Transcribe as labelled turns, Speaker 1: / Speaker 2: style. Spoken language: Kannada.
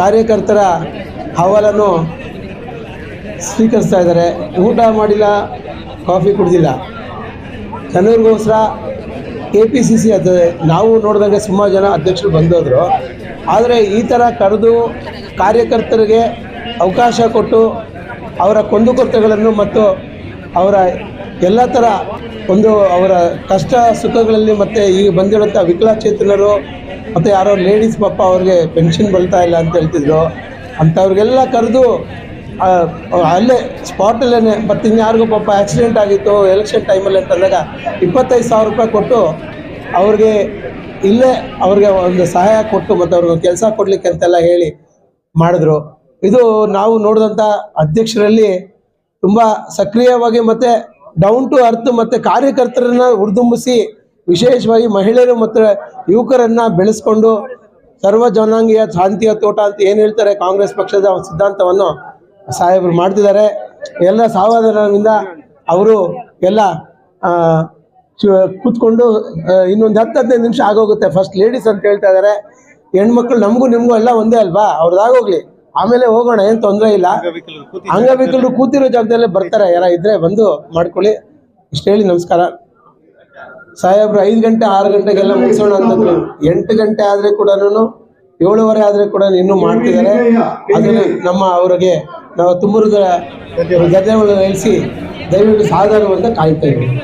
Speaker 1: ಕಾರ್ಯಕರ್ತರ ಹವಾಲನ್ನು ಸ್ವೀಕರಿಸ್ತಾ ಇದ್ದಾರೆ. ಊಟ ಮಾಡಿಲ್ಲ, ಕಾಫಿ ಕುಡಿದಿಲ್ಲ. ಜನರಿಗೋಸ್ಕರ ಕೆ ಪಿ ಸಿ ಸಿ ಅದು ನಾವು ನೋಡಿದಂಗೆ ಸುಮಾರು ಜನ ಅಧ್ಯಕ್ಷರು ಬಂದೋದ್ರು. ಆದರೆ ಈ ಥರ ಕರೆದು ಕಾರ್ಯಕರ್ತರಿಗೆ ಅವಕಾಶ ಕೊಟ್ಟು ಅವರ ಕುಂದುಕೊರತೆಗಳನ್ನು ಮತ್ತು ಅವರ ಎಲ್ಲ ಥರ ಒಂದು ಅವರ ಕಷ್ಟ ಸುಖಗಳಲ್ಲಿ ಮತ್ತು ಈಗ ಬಂದಿರುವಂಥ ವಿಕಲಚೇತನರು ಮತ್ತು ಯಾರೋ ಲೇಡೀಸ್ ಪಾಪ ಅವ್ರಿಗೆ ಪೆನ್ಷನ್ ಬರ್ತಾ ಇಲ್ಲ ಅಂತ ಹೇಳ್ತಿದ್ರು. ಅಂಥವ್ರಿಗೆಲ್ಲ ಕರೆದು ಅಲ್ಲೇ ಸ್ಪಾಟಲ್ಲೇ ಮತ್ತು ಇನ್ಯಾರಿಗೂ ಪಾಪ ಆಕ್ಸಿಡೆಂಟ್ ಆಗಿತ್ತು ಎಲೆಕ್ಷನ್ ಟೈಮಲ್ಲಿ ಅಂತಂದಾಗ ಇಪ್ಪತ್ತೈದು ಸಾವಿರ ರೂಪಾಯಿ ಕೊಟ್ಟು ಅವ್ರಿಗೆ ಇಲ್ಲೇ ಅವ್ರಿಗೆ ಒಂದು ಸಹಾಯ ಕೊಟ್ಟು ಮತ್ತು ಅವ್ರಿಗೆ ಕೆಲಸ ಕೊಡಲಿಕ್ಕೆ ಅಂತೆಲ್ಲ ಹೇಳಿ ಮಾಡಿದ್ರು. ಇದು ನಾವು ನೋಡಿದಂಥ ಅಧ್ಯಕ್ಷರಲ್ಲಿ ತುಂಬ ಸಕ್ರಿಯವಾಗಿ ಮತ್ತು ಡೌನ್ ಟು ಅರ್ತ್ ಮತ್ತು ಕಾರ್ಯಕರ್ತರನ್ನ ಹುರಿದುಂಬಿಸಿ ವಿಶೇಷವಾಗಿ ಮಹಿಳೆಯರು ಮತ್ತು ಯುವಕರನ್ನ ಬೆಳೆಸ್ಕೊಂಡು ಸರ್ವ ಜನಾಂಗೀಯ ಶಾಂತಿಯ ತೋಟ ಅಂತ ಏನು ಹೇಳ್ತಾರೆ ಕಾಂಗ್ರೆಸ್ ಪಕ್ಷದ ಸಿದ್ಧಾಂತವನ್ನು ಸಾಹೇಬರು ಮಾಡ್ತಿದ್ದಾರೆ. ಎಲ್ಲ ಸಹೋದರರಿಂದ ಅವರು ಎಲ್ಲ ಕೂತ್ಕೊಂಡು ಇನ್ನೊಂದು ಹತ್ತು ಹದಿನೈದು ನಿಮಿಷ ಆಗೋಗುತ್ತೆ. ಫಸ್ಟ್ ಲೇಡೀಸ್ ಅಂತ ಹೇಳ್ತಾ ಇದ್ದಾರೆ ಹೆಣ್ಮಕ್ಳು ನಮಗೂ ನಿಮಗೂ ಎಲ್ಲ ಒಂದೇ ಅಲ್ವಾ? ಅವ್ರದ್ದಾಗೋಗ್ಲಿ ಆಮೇಲೆ ಹೋಗೋಣ, ಏನು ತೊಂದರೆ ಇಲ್ಲ. ಅಂಗವಿಕಲರು ಕೂತಿರೋ ಜಾಗದಲ್ಲೇ ಬರ್ತಾರೆ. ಯಾರ ಇದ್ರೆ ಬಂದು ಮಾಡ್ಕೊಳ್ಳಿ. ಇಷ್ಟು ಹೇಳಿ ನಮಸ್ಕಾರ. ಸಾಹೇಬ್ರು, ಐದು ಗಂಟೆ, ಆರು ಗಂಟೆಗೆಲ್ಲ ಮುಗಿಸೋಣ ಅಂತಂದ್ರು. ಎಂಟು ಗಂಟೆ ಆದ್ರೆ ಕೂಡ ಏಳುವರೆ ಆದ್ರೆ ಕೂಡ ಇನ್ನೂ ಮಾಡ್ತಿದ್ದಾರೆ. ಅದನ್ನು ನಮ್ಮ ಅವರಿಗೆ ನಾವು ತುಂಬುರದ ಗದ್ದೆಗಳು ನಿಲ್ಲಿಸಿ ದಯವಿಟ್ಟು ಸಾಧಾರಣವಂತ ಕಾಯ್ತಾ ಇದ್ದೀವಿ.